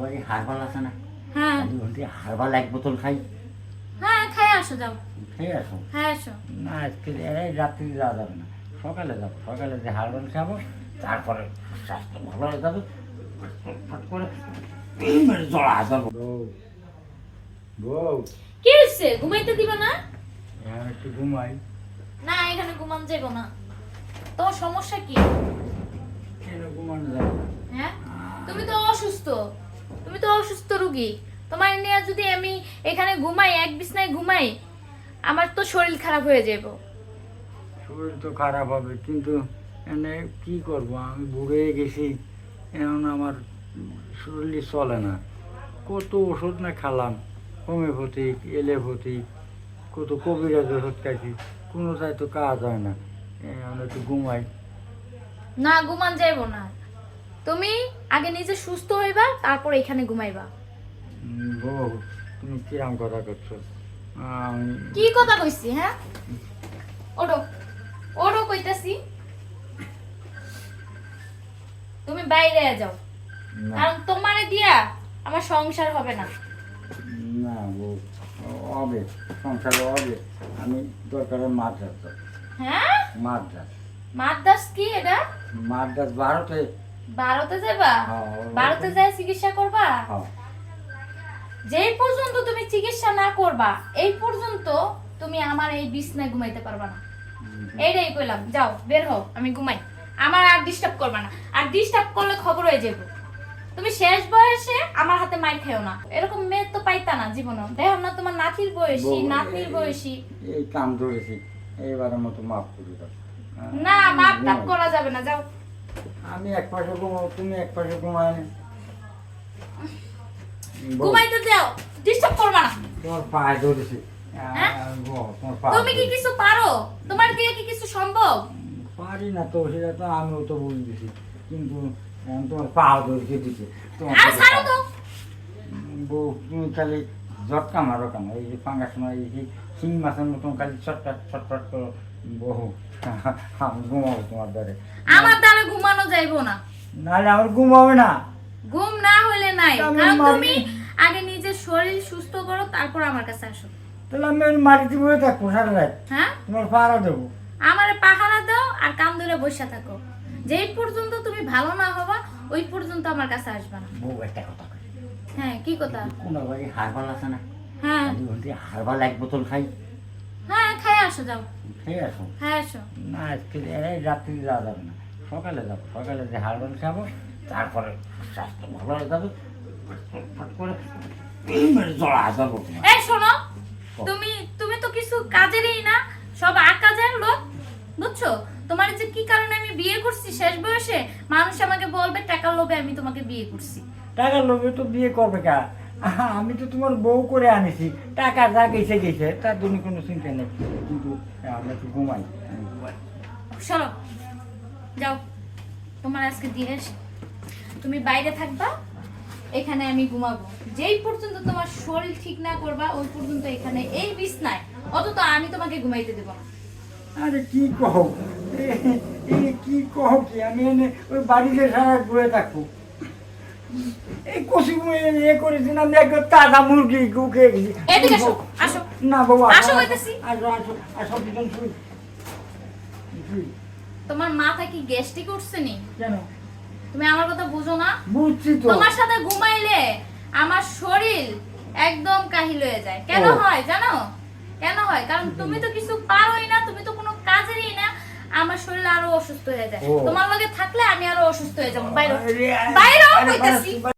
বাড়ি হারবাল আছে না? হ্যাঁ হারবাল এক বোতল খাই। হ্যাঁ খাই আসো যাও। খেয়ে আসো হ্যাঁ আসো না আজকে এই রাত্রি যাওয়া যাবে না। সকালে যাব সকালে যে হারবাল খাব তারপরে স্বাস্থ্য ভালো হয়ে যাবে। করে জড়া যাব বউ বউ কি হচ্ছে ঘুমাইতে দিবে না? হ্যাঁ একটু ঘুমাই। না এখানে ঘুমান যাব না। তোমার সমস্যা কি? কেন ঘুমানো যাবে? হ্যাঁ তুমি তো অসুস্থ। তুমি তো অসুস্থ রুগী। তোমার নিয়ে যদি আমি এখানে ঘুমাই এক বিছনায় ঘুমাই আমার তো শরীর খারাপ হয়ে যাব শরীর তো খারাপ হবে কিন্তু এনে কি করব? আমি বুড়ে গেছি এখন আমার শরীর চলে না। কত ওষুধ না খেলাম হোমিওপ্যাথিক এলোপ্যাথিক কত কবিরাজ ওষুধ খাইছি কোনোটাই তো কাজ হয় না। এখন একটু ঘুমাই। না ঘুমান যাইবো না। তুমি আগে নিজে সুস্থ হইবা তারপর এখানে ঘুমাইবা। বউ তুমি কিরাম কথা করছ কি কথা কইছি হ্যাঁ? ওঠো ওঠো কইতাছি। তুমি বাইরে যাও কারণ তোমারে দিয়া আমার সংসার হবে না। না বউ হবে সংসারে হবে। আমি দরকারে মাদ্রাস হ্যাঁ? মাদ্রাস। মাদ্রাস কি এটা? মাদ্রাস ভারতে ভারতে যাবা? হ্যাঁ, ভারতে যাই চিকিৎসা করবা? হ্যাঁ। যেই পর্যন্ত তুমি চিকিৎসা না করবা এই পর্যন্ত তুমি আমার এই বিছনায় ঘুমাইতে পারবা না। এইটাই কইলাম যাও বের হও আমি ঘুমাই। আমার আর ডিস্টার্ব করবা না। আর ডিস্টার্ব করলে খবর হয়ে যাবে তুমি শেষ বয়সে আমার হাতে মার খেও না। এরকম মেয়ে তো পাইতা না জীবনে দেখো না তোমার নাতির বয়সী বউ, নাতনির বয়সী। এই কাম ধরেছি এইবারের মতো মাফ করে দাও। হ্যাঁ, না আমি মাপ টাপ করা যাবে না যাও। আমি এক পাশে ঘুমাও তুমি এক পাশে ঘুমায় ঘুমাইতে যাও ডিস্টার্ব করবা না। তোমার পায়ে ধরেছি। হ্যাঁ? তুমি কি কিছু পারো? তোমার দিয়ে কি কিছু সম্ভব? পারি না তো সেটা তো আমিও তো কিন্তু তোমার পা ধরেছে দিছে তোমার আর ছাড়ো তো। বউ তুমি খালি জটকা মারো কেন? এই যে ফাঙ্গাস সময় এই যে শিং মাছের মতন খালি চটপট চটপট করো। বহু ঘুমাবো তোমার দ্বারে আমার ঘুমানো যাইবো না। নাহলে আমার ঘুম হবে না। ঘুম না হলে নাই। কারণ তুমি আগে নিজের শরীর সুস্থ করো তারপর আমার কাছে আসো। তাহলে আমি ওই মাটিতে বসে থাকব সারা রাত হ্যাঁ? তোমার পাহারা দেবো। আমার পাহারা দাও আর কান ধরে বসে থাকো। যেই পর্যন্ত তুমি ভালো না হবা ওই পর্যন্ত আমার কাছে আসবে না। বউ একটা কথা হ্যাঁ কি কথা? কোনো বাড়ি হারবাল আছে না? হ্যাঁ। হারবাল এক বোতল খাই। হ্যাঁ খাই আসো যাও। খাই আসো। হ্যাঁ আসো। না আজকে রাত্রি যাওয়া যাবে না। সকালে যাব সকালে যে হারবাল খাব তারপরে স্বাস্থ্য ভালো হয়ে যাবে। ফট করে জড়া যাব এই শোনো তুমি তুমি তো কিছু কাজেরই না সব আকাজের লোক বুঝছ? তোমার যে কি কারণে আমি বিয়ে করছি শেষ বয়সে মানুষ আমাকে বলবে টাকার লোভে আমি তোমাকে বিয়ে করছি। টাকার লোভে তো বিয়ে করবে কা? আমি তো তোমার বউ করে আনিছি। টাকা যা গেছে গেছে তার জন্য কোনো চিন্তা নেই। কিন্তু আমরা একটু ঘুমাই। যাও তোমার আজকে শেষ। তুমি বাইরে থাকবা এখানে আমি ঘুমাবো। যেই পর্যন্ত তোমার শরীর ঠিক না করবা ওই পর্যন্ত এখানে এই বিছনায়। অত তো আমি তোমাকে ঘুমাইতে দেবো না। আরে কি কহ? এ- এ কি কহ কি? আমি এনে ওই বাড়িতে সারা ঘুরে থাকব। এই কষি এ করেছি না আমি একবার তাজা মুরগি গুকে এদিকে আসো আসো। না বাবা আসো। আসো আসো আসো দুজন শুই শুই। তোমার মাথা কি গ্যাস্ট্রিক উঠছে নি? কেন? তুমি আমার কথা বুঝো না? বুঝছি তো। তোমার সাথে ঘুমাইলে আমার শরীর একদম কাহিল হয়ে যায়। কেন হয় জানো? কেন হয়? কারণ তুমি তো কিছু পারোই না তুমি তো কোনো কাজেরই না। আমার শরীর আরও অসুস্থ হয়ে যায়। তোমার লগে থাকলে আমি আরও অসুস্থ হয়ে যাব। বাইরে বাইরে বাইরেও কইতাছি।